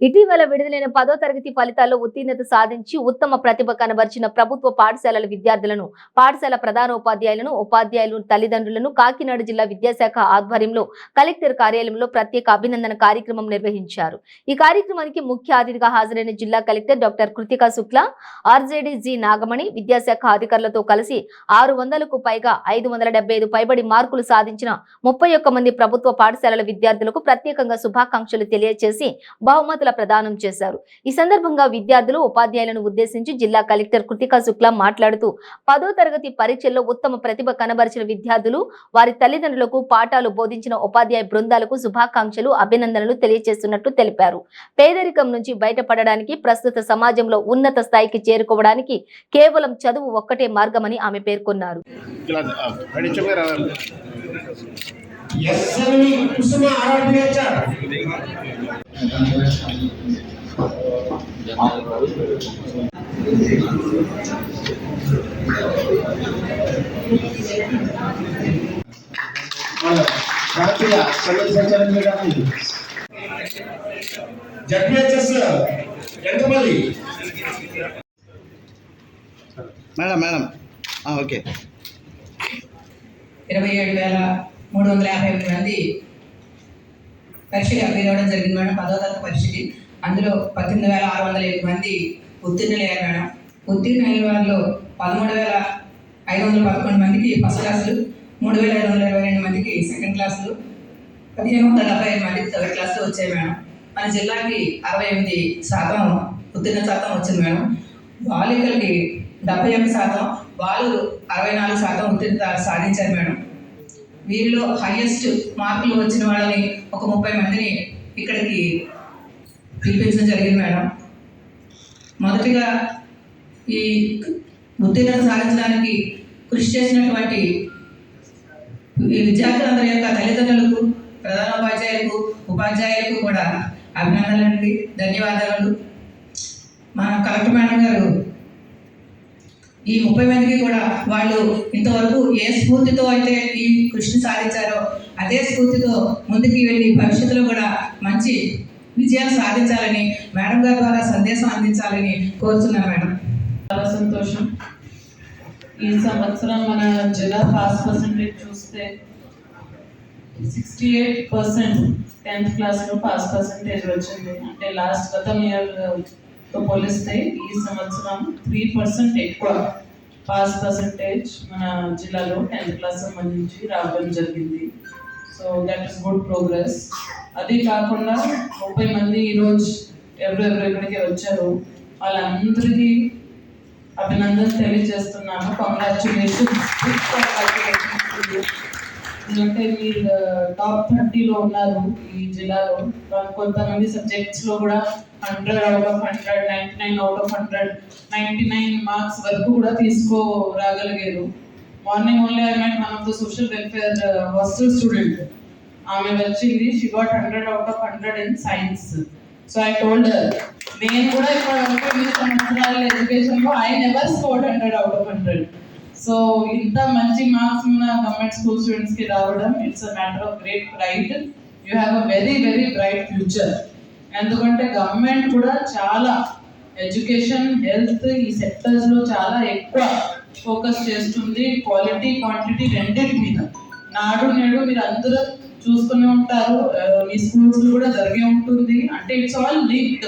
ఇటీవల విడుదలైన పదో తరగతి ఫలితాల్లో ఉత్తీర్ణత సాధించి ఉత్తమ ప్రతిభ కనబరిచిన ప్రభుత్వ పాఠశాలల విద్యార్థులను పాఠశాల ప్రధానోపాధ్యాయులను ఉపాధ్యాయులు తల్లిదండ్రులను కాకినాడ జిల్లా విద్యాశాఖ ఆధ్వర్యంలో కలెక్టర్ కార్యాలయంలో ప్రత్యేక అభినందన కార్యక్రమం నిర్వహించారు. ఈ కార్యక్రమానికి ముఖ్య అతిథిగా హాజరైన జిల్లా collector doctor Kritika Shukla RJD G Nagamani విద్యాశాఖ అధికారులతో కలిసి ఆరు వందలకు పైగా ఐదు వందల డెబ్బై ఐదు పైబడి మార్కులు సాధించిన ముప్పై ఒక్క మంది ప్రభుత్వ పాఠశాలల విద్యార్థులకు ప్రత్యేకంగా శుభాకాంక్షలు తెలియజేసి బహుమతుల ప్రదానం చేశారు. ఈ సందర్భంగా విద్యార్థులు ఉపాధ్యాయులను ఉద్దేశించి జిల్లా కలెక్టర్ కృతికా శుక్లా మాట్లాడుతూ పదో తరగతి పరీక్షల్లో ఉత్తమ ప్రతిభ కనబరిచిన విద్యార్థులు వారి తల్లిదండ్రులకు పాఠాలు బోధించిన ఉపాధ్యాయ బృందాలకు శుభాకాంక్షలు అభినందనలు తెలియజేస్తున్నట్లు తెలిపారు. పేదరికం నుంచి బయటపడడానికి ప్రస్తుత సమాజంలో ఉన్నత స్థాయికి చేరుకోవడానికి కేవలం చదువు ఒక్కటే మార్గమని ఆమె పేర్కొన్నారు. ఇలా పడించమే రావాలి ఎస్ఎల్వి కుసుమ ఆరాధ్య మన జాతీయ సమాజ సంచాలన మేడం జడ్పిహెచ్ఎస్ ఎంతమంది మేడం మేడం ఆ, ఓకే ఇరవై ఏడు వేల మూడు వందల యాభై ఎనిమిది మంది పరీక్షలు అప్లై జరిగింది మేడం పదో తరగతి పరీక్షకి అందులో పద్దెనిమిది వేల ఆరు వందల ఎనిమిది మంది ఉత్తీర్ణులయ్యారు మేడం. ఉత్తీర్ణులైన వారిలో పదమూడు వేల ఐదు వందల పదకొండు మందికి ఫస్ట్ క్లాసులు మూడు వేల ఐదు వందల ఇరవై రెండు మందికి సెకండ్ క్లాసులు పదిహేను వందల డెబ్బై ఐదు మందికి థర్డ్ క్లాసులు వచ్చాయి మేడం. మన జిల్లాకి అరవై ఎనిమిది శాతం ఉత్తీర్ణ శాతం వచ్చింది మేడం. బాలికలకి డెబ్బై ఎనిమిది శాతం వాళ్ళు అరవై నాలుగు శాతం ఉత్తీర్ణత సాధించారు మేడం. వీరిలో హైయెస్ట్ మార్కులు వచ్చిన వాళ్ళని ఒక ముప్పై మందిని ఇక్కడికి పిలిపించడం జరిగింది మేడం. మొదటిగా ఈ ఉత్తీర్ణత సాధించడానికి కృషి చేసినటువంటి ఈ విద్యార్థులందరి యొక్క తల్లిదండ్రులకు ప్రధాన ఉపాధ్యాయులకు కూడా అభినందనలండి ధన్యవాదాలు. మన కలెక్టర్ మేడం గారు ఈ ముప్పై మందికి కూడా వాళ్ళు ఇంతవరకు ఏ స్ఫూర్తితో అయితే ఈ కృషిని సాధించారో అదే స్ఫూర్తితో ముందుకు వెళ్ళి భవిష్యత్తులో కూడా మంచి విజయాలు సాధించాలని మేడం గారి ద్వారా సందేశం అందించాలని కోరుతున్నాను మేడం. చాలా సంతోషం. ఈ సంవత్సరం మన జిల్లా పాస్ పర్సంటేజ్ చూస్తే సిక్స్టీ ఎయిట్ పర్సెంట్ టెన్త్ క్లాస్లో పాస్ పర్సంటేజ్ వచ్చింది. అంటే లాస్ట్ గతం ఇయర్ తో పోలిస్తే ఈ సంవత్సరం త్రీ పర్సెంట్ ఎక్కువ. పాస్ పర్సంటేజ్ మన జిల్లాలో టెన్త్ క్లాస్ సంబంధించి రావడం జరిగింది. So that is good progress అది కాకుండా ముప్పై మంది ఈరోజు ఎవరెవరు ఇక్కడికి వచ్చారు వాళ్ళందరికీ అభినందన తెలియజేస్తున్నాను. కంగ్రాచులేషన్స్ అంటే మీరు టాప్ థర్టీలో ఉన్నారు ఈ జిల్లాలో. కొంతమంది సబ్జెక్ట్స్లో కూడా hundred out of hundred ninety nine out of hundred ninety nine marks వరకు కూడా తీసుకోరాగలిగారు. Morning only I met one of the social welfare hostel student ఆమె వచ్చింది. She got hundred out of hundred in science so I told నేను కూడా ఇప్పుడు వరకు ఎనిమిది సంవత్సరాల education I never score hundred out of hundred so ఇంత మంచి మార్క్స్ ఉన్న గవర్నమెంట్ స్కూల్ స్టూడెంట్స్కి రావడం it's a matter of great pride you have a very very bright future ఎందుకంటే గవర్నమెంట్ కూడా చాలా ఎడ్యుకేషన్ హెల్త్ ఈ సెక్టర్స్లో చాలా ఎక్కువ ఫోకస్ చేస్తుంది. క్వాలిటీ క్వాంటిటీ రెండింటి మీద. నాడు నేడు మీరు అందరూ చూసుకునే ఉంటారు. మీ స్కూల్స్ కూడా జరిగే ఉంటుంది. అంటే ఇట్స్ ఆల్ లింక్డ్